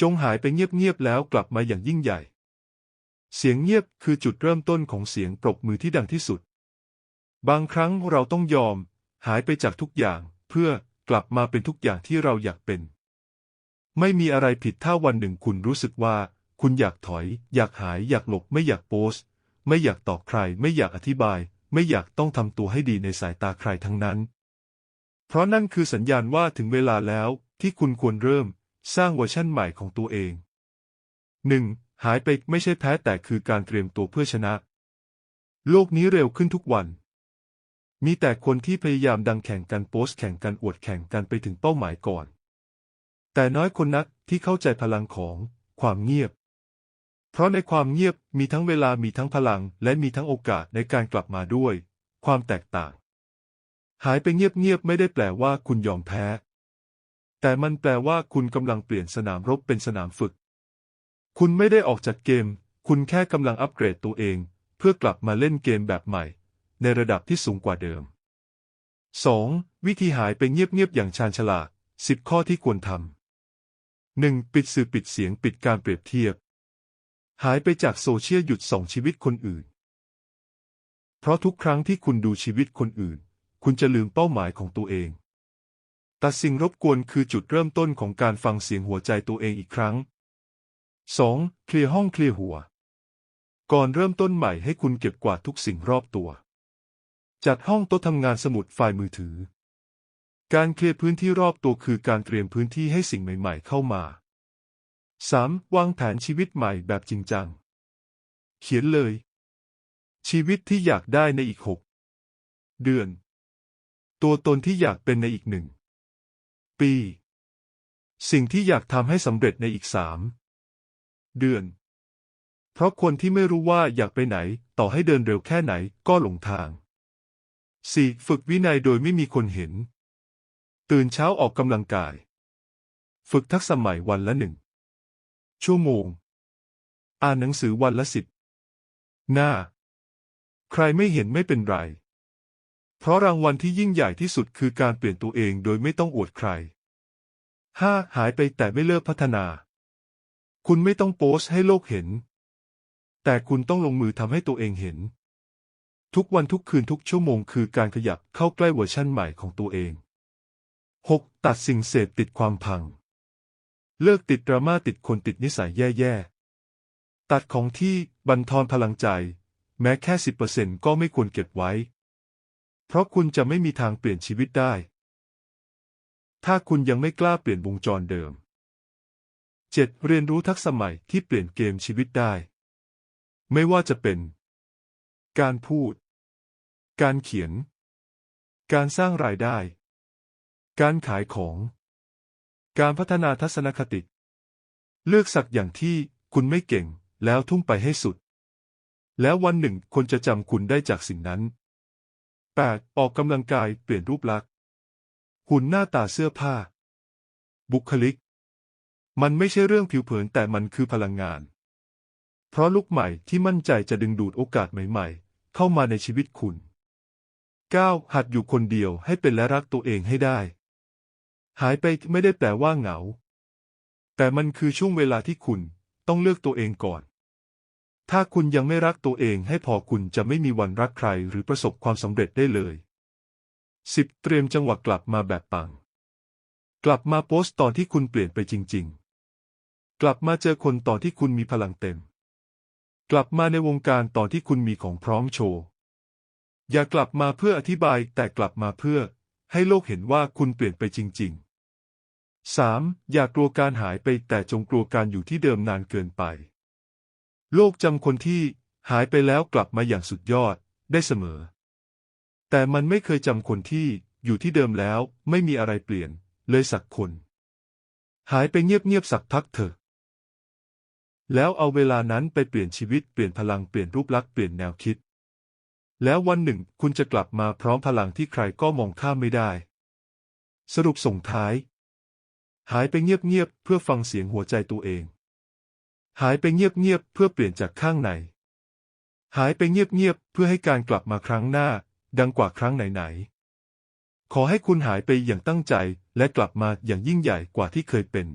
จงหายไปเงียบๆแล้วกลับมาอย่างยิ่งใหญ่ เสียงเงียบคือจุดเริ่มต้นของเสียงปรบมือที่ดังที่สุด บางครั้งเราต้องยอม หายไปจากทุกอย่าง เพื่อกลับมาเป็นทุกอย่างที่เราอยากเป็น ไม่มีอะไรผิดถ้าวันหนึ่งคุณรู้สึกว่า คุณอยากถอย อยากหาย อยากหลบ ไม่อยากโพสไม่อยากตอบใคร ไม่อยากอธิบาย ไม่อยากต้องทำตัวให้ดีในสายตาใครทั้งนั้น เพราะนั่นคือสัญญาณว่าถึงเวลาแล้วที่คุณควรเริ่ม สร้างเวอร์ชั่นใหม่ของตัวเอง 1. หายไปไม่ใช่แพ้แต่คือการเตรียมตัวเพื่อชนะ โลกนี้เร็วขึ้นทุกวัน มีแต่คนที่พยายามดังแข่งกันโพสต์แข่งกันอวดแข่งกันไปถึงเป้าหมายก่อน แต่น้อยคนนักที่เข้าใจพลังของความเงียบ เพราะในความเงียบมีทั้งเวลามีทั้งพลัง และมีทั้งโอกาสในการกลับมาด้วย ความแตกต่าง หายไปเงียบๆไม่ได้แปลว่าคุณยอมแพ้ แต่มันแปลว่าคุณกำลังเปลี่ยนสนามรบเป็นสนามฝึก คุณไม่ได้ออกจากเกม คุณแค่กำลังอัปเกรดตัวเอง เพื่อกลับมาเล่นเกมแบบใหม่ ในระดับที่สูงกว่าเดิม 2. วิธีหายไปเงียบๆอย่างชาญฉลาด10 ข้อที่ควรทำ 1. ปิดสื่อปิดเสียงปิดการเปรียบเทียบ หายไปจากโซเชียลหยุดส่องชีวิตคนอื่น เพราะทุกครั้งที่คุณดูชีวิตคนอื่น คุณจะลืมเป้าหมายของตัวเอง แต่สิ่งรบกวนคือจุดเริ่มต้นของการฟังเสียงหัวใจตัวเองอีกครั้ง 2. เคลียร์ห้องเคลียร์หัว ก่อนเริ่มต้นใหม่ให้คุณเก็บกวาดทุกสิ่งรอบตัว จัดห้องโต๊ะทำงานสมุดไฟล์มือถือ การเคลียร์พื้นที่รอบตัวคือการเตรียมพื้นที่ให้สิ่งใหม่ๆเข้ามา 3. วางแผนชีวิตใหม่แบบจริงจัง เขียนเลย ชีวิตที่อยากได้ในอีกหกเดือน ตัวตนที่อยากเป็นในอีกหนึ่ง ปี สิ่งที่อยากทำให้สำเร็จในอีกสามเดือน เพราะคนที่ไม่รู้ว่าอยากไปไหน ต่อให้เดินเร็วแค่ไหนก็หลงทาง 4. ฝึกวินัยโดยไม่มีคนเห็น ตื่นเช้าออกกำลังกาย ฝึกทักษะใหม่วันละหนึ่ง ชั่วโมง อ่านหนังสือวันละสิบหน้า ใครไม่เห็นไม่เป็นไร เพราะรางวัลที่ยิ่งใหญ่ที่สุดคือการเปลี่ยนตัวเองโดยไม่ต้องอวดใคร 5. หายไปแต่ไม่เลิกพัฒนา คุณไม่ต้องโพสต์ให้โลกเห็น แต่คุณต้องลงมือทำให้ตัวเองเห็น ทุกวันทุกคืนทุกชั่วโมงคือการขยับเข้าใกล้เวอร์ชั่นใหม่ของตัวเอง 6. ตัดสิ่งเสพติดความพัง เลิกติดดราม่าติดคนติดนิสัยแย่ๆ ตัดของที่บันทอนพลังใจ แม้แค่สิบเปอร์เซ็นต์ก็ไม่ควรเก็บไว้ เพราะคุณจะไม่มีทางเปลี่ยนชีวิตได้ ถ้าคุณยังไม่กล้าเปลี่ยนวงจรเดิม 7. เรียนรู้ทักษะใหม่ที่เปลี่ยนเกมชีวิตได้ ไม่ว่าจะเป็น การพูด การเขียน การสร้างรายได้ การขายของ การพัฒนาทัศนคติ เลือกสักอย่างที่คุณไม่เก่งแล้วทุ่มไปให้สุด แล้ววันหนึ่งคนจะจำคุณได้จากสิ่งนั้น 8. ออกกำลังกายเปลี่ยนรูปลักษณ์ หุ่นหน้าตาเสื้อผ้า บุคลิก มันไม่ใช่เรื่องผิวเผินแต่มันคือพลังงาน เพราะลุกใหม่ที่มั่นใจจะดึงดูดโอกาสใหม่ ๆ เข้ามาในชีวิตคุณ 9. หัดอยู่คนเดียวให้เป็นและรักตัวเองให้ได้ หายไปไม่ได้แปลว่าเหงา แต่มันคือช่วงเวลาที่คุณต้องเลือกตัวเองก่อน ถ้าคุณยังไม่รักตัวเองให้พอคุณจะไม่มีวันรักใครหรือประสบความสำเร็จได้เลย 10. เตรียมจังหวะกลับมาแบบปัง กลับมาโพสต์ตอนที่คุณเปลี่ยนไปจริง ๆ กลับมาเจอคนตอนที่คุณมีพลังเต็ม กลับมาในวงการตอนที่คุณมีของพร้อมโชว์ อย่ากลับมาเพื่ออธิบายแต่กลับมาเพื่อ ให้โลกเห็นว่าคุณเปลี่ยนไปจริง ๆ 3. อย่ากลัวการหายไปแต่จงกลัวการอยู่ที่เดิมนานเกินไป โลกจำคนที่หายไปแล้วกลับมาอย่างสุดยอดได้เสมอ แต่มันไม่เคยจำคนที่อยู่ที่เดิมแล้วไม่มีอะไรเปลี่ยนเลยสักคน หายไปเงียบๆสักพักเถอะ แล้วเอาเวลานั้นไปเปลี่ยนชีวิตเปลี่ยนพลังเปลี่ยนรูปลักษณ์เปลี่ยนแนวคิด แล้ววันหนึ่งคุณจะกลับมาพร้อมพลังที่ใครก็มองข้ามไม่ได้ สรุปส่งท้าย หายไปเงียบๆเพื่อฟังเสียงหัวใจตัวเอง หายไปเงียบๆเพื่อเปลี่ยนจากข้างใน หายไปเงียบๆเพื่อให้การกลับมาครั้งหน้า ดังกว่าครั้งไหนๆขอให้คุณหายไปอย่างตั้งใจและกลับมาอย่างยิ่งใหญ่กว่าที่เคยเป็น